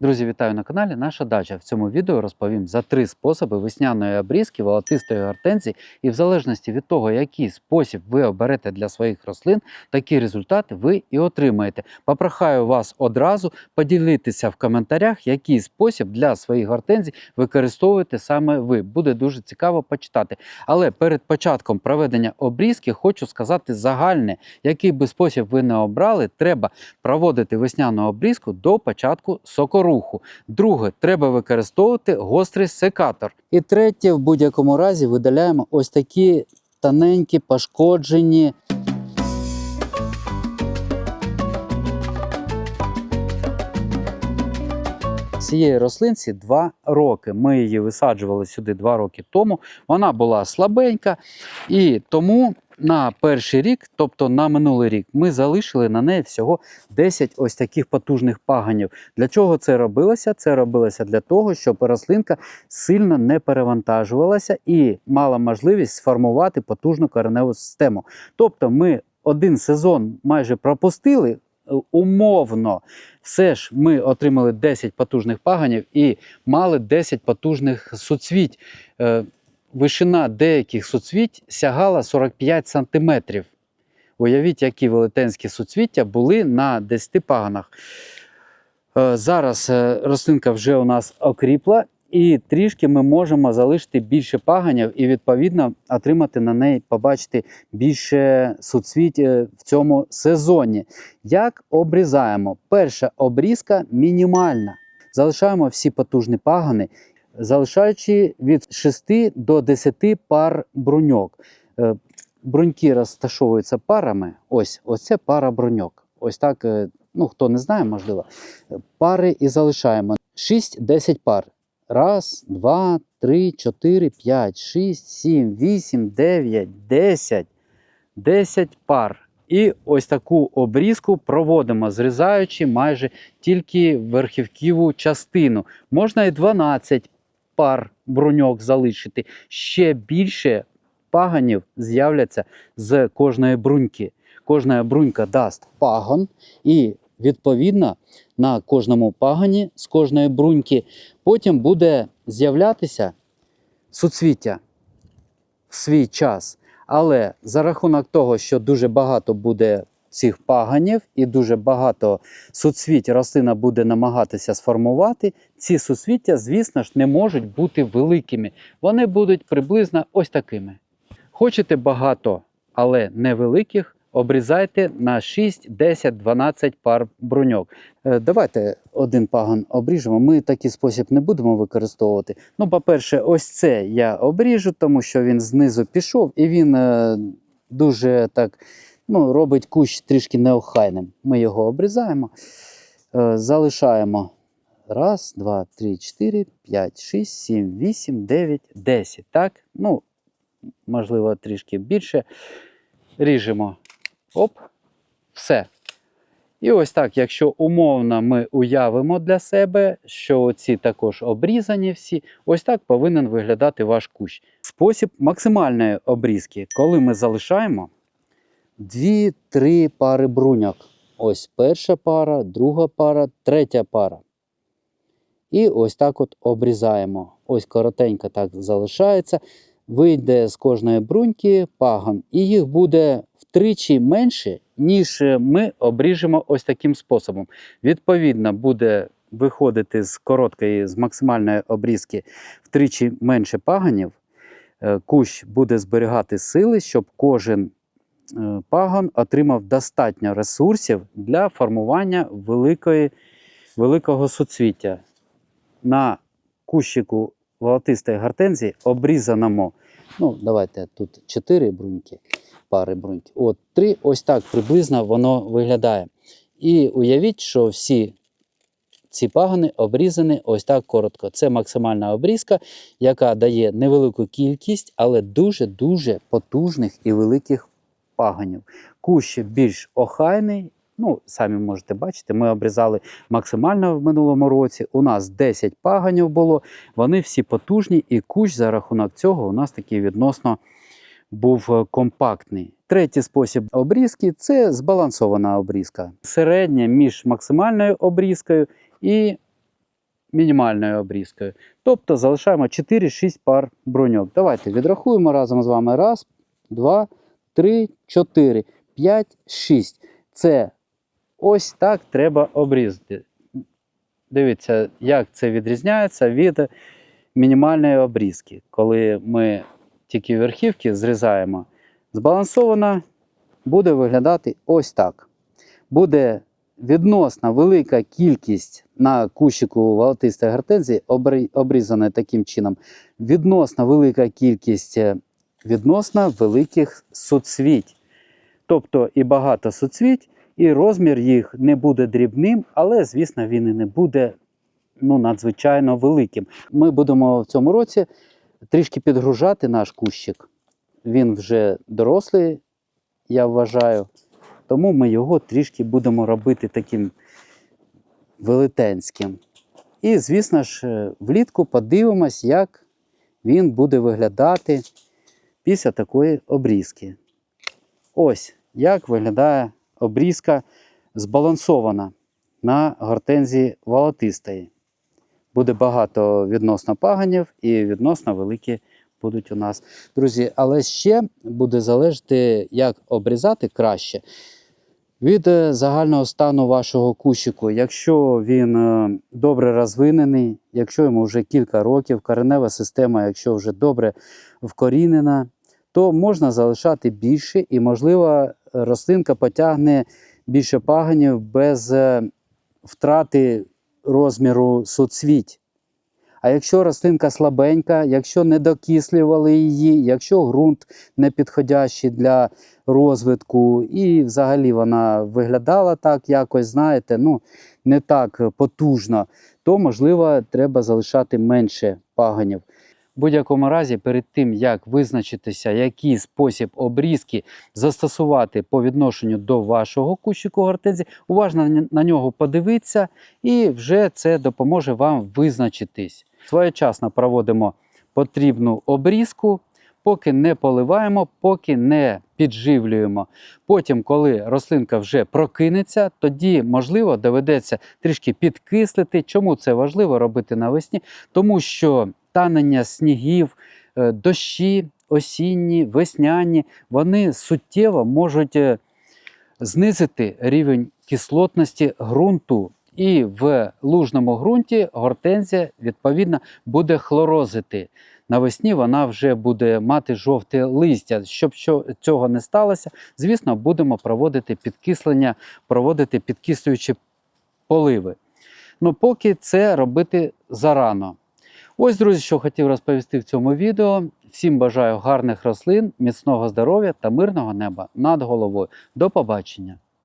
Друзі, вітаю на каналі Наша дача. В цьому відео розповім за три способи весняної обрізки волотистої гортензії, і в залежності від того, який спосіб ви оберете для своїх рослин, такі результати ви і отримаєте. Попрохаю вас одразу поділитися в коментарях, який спосіб для своїх гортензій використовуєте саме ви. Буде дуже цікаво почитати. Але перед початком проведення обрізки хочу сказати загальне, який би спосіб ви не обрали, треба проводити весняну обрізку до початку сокоруху. Друге, треба використовувати гострий секатор. І третє, в будь-якому разі видаляємо ось такі тоненькі, пошкоджені. Цієї рослинці 2 роки. Ми її висаджували сюди 2 роки тому. Вона була слабенька, і тому на перший рік, тобто на минулий рік, ми залишили на неї всього 10 ось таких потужних паганів. Для чого це робилося? Це робилося для того, щоб рослинка сильно не перевантажувалася і мала можливість сформувати потужну кореневу систему. Тобто, ми один сезон майже пропустили. е, Умовно, все ж ми отримали 10 потужних паганів і мали 10 потужних суцвіть. Вишина деяких суцвіть сягала 45 сантиметрів. Уявіть, які велетенські суцвіття були на 10 паганах. Е, Зараз е, рослинка вже у нас окріпла, і трішки ми можемо залишити більше паганів і, відповідно, отримати на неї, побачити більше суцвіть е, в цьому сезоні. Як обрізаємо? Перша обрізка мінімальна. Залишаємо всі потужні пагани, залишаючи від 6 до 10 пар бруньок. Е, Бруньки розташовуються парами. Ось, ось це пара бруньок. Ось так, е, ну хто не знає, можливо. Пари і залишаємо 6-10 пар. Раз, два, три, чотири, п'ять, шість, сім, вісім, дев'ять, десять. 10 пар. І ось таку обрізку проводимо, зрізаючи майже тільки верхівківу частину. Можна і 12 пар бруньок залишити. Ще більше паганів з'являться з кожної бруньки. Кожна брунька дасть пагон, і відповідно на кожному пагані з кожної бруньки потім буде з'являтися суцвіття в свій час. Але за рахунок того, що дуже багато буде цих паганів і дуже багато суцвіть рослина буде намагатися сформувати, ці суцвіття, звісно ж, не можуть бути великими. Вони будуть приблизно ось такими. Хочете багато, але невеликих, обрізайте на 6, 10, 12 пар бруньок. Е, Давайте один паган обріжемо. Ми такий спосіб не будемо використовувати. Ну, по-перше, ось це я обріжу, тому що він знизу пішов і він е, дуже так ну, робить кущ трішки неохайним. Ми його обрізаємо, е, залишаємо. Раз, два, три, чотири, п'ять, шість, сім, вісім, дев'ять, десять. Так? Ну, можливо, трішки більше. Ріжемо. Оп, все. І ось так, якщо умовно ми уявимо для себе, що ці також обрізані всі, ось так повинен виглядати ваш кущ. Спосіб максимальної обрізки, коли ми залишаємо 2-3 пари бруньок. Ось перша пара, друга пара, третя пара. І ось так от обрізаємо. Ось коротенько так залишається. Вийде з кожної бруньки пагон, і їх буде втричі менше, ніж ми обріжемо ось таким способом. Відповідно, буде виходити з короткої, з максимальної обрізки втричі менше паганів. Е, Кущ буде зберігати сили, щоб кожен пагон отримав достатньо ресурсів для формування великої, великого суцвіття. На кущику волотистої гортензії обрізаному, ну, давайте тут 4 бруньки, пари бруньки. От 3, ось так приблизно воно виглядає. І уявіть, що всі ці пагони обрізані ось так коротко. Це максимальна обрізка, яка дає невелику кількість, але дуже-дуже потужних і великих пагонів. Кущ більш охайний. Ну, самі можете бачити, ми обрізали максимально в минулому році. У нас 10 паганів було, вони всі потужні, і кущ за рахунок цього у нас такий відносно був е, компактний. Третій спосіб обрізки це збалансована обрізка. Середня між максимальною обрізкою і мінімальною обрізкою. Тобто залишаємо 4-6 пар бруньок. Давайте відрахуємо разом з вами. Раз, два, три, чотири, п'ять, шість. Це ось так треба обрізати. Дивіться, як це відрізняється від мінімальної обрізки. Коли ми тільки верхівки зрізаємо, збалансована буде виглядати ось так. Буде відносно велика кількість на кущику волотистої гортензії, обрізана таким чином, відносно велика кількість е, відносно великих суцвіть. Тобто і багато суцвіть, і розмір їх не буде дрібним, але, звісно, він і не буде ну, надзвичайно великим. Ми будемо в цьому році трішки підгружати наш кущик. Він вже дорослий, я вважаю. Тому ми його трішки будемо робити таким велетенським. І, звісно ж, е, влітку подивимось, як він буде виглядати після такої обрізки. Ось як виглядає обрізка збалансована на гортензії волотистої. Буде багато відносно паганів і відносно великі будуть у нас. Друзі, але ще буде залежати, як обрізати краще від е, загального стану вашого кущику. Якщо він е, добре розвинений, якщо йому вже кілька років, коренева система, якщо вже добре вкорінена, то можна залишати більше і, можливо, рослинка потягне більше паганів без е, втрати розміру соцвіть. А якщо рослинка слабенька, якщо не докислювали її, якщо ґрунт не підходящий для розвитку, і взагалі вона виглядала так, якось, знаєте, ну не так потужно, то можливо треба залишати менше паганів. В будь-якому разі, перед тим як визначитися, який спосіб обрізки застосувати по відношенню до вашого кущику гортензії, уважно на- нього подивитися, і вже це допоможе вам визначитись. Своєчасно проводимо потрібну обрізку, поки не поливаємо, поки не підживлюємо. Потім, коли рослинка вже прокинеться, тоді можливо доведеться трішки підкислити. Чому це важливо робити навесні? Тому що танення снігів, е, дощі, осінні, весняні, вони суттєво можуть е, знизити рівень кислотності ґрунту. І в лужному ґрунті гортензія відповідно буде хлорозити. Навесні вона вже буде мати жовте листя. Щоб цього не сталося, звісно, будемо проводити підкислення, проводити підкислюючі поливи. Ну, поки це робити зарано. Ось, друзі, що хотів розповісти в цьому відео. Всім бажаю гарних рослин, міцного здоров'я та мирного неба над головою. До побачення!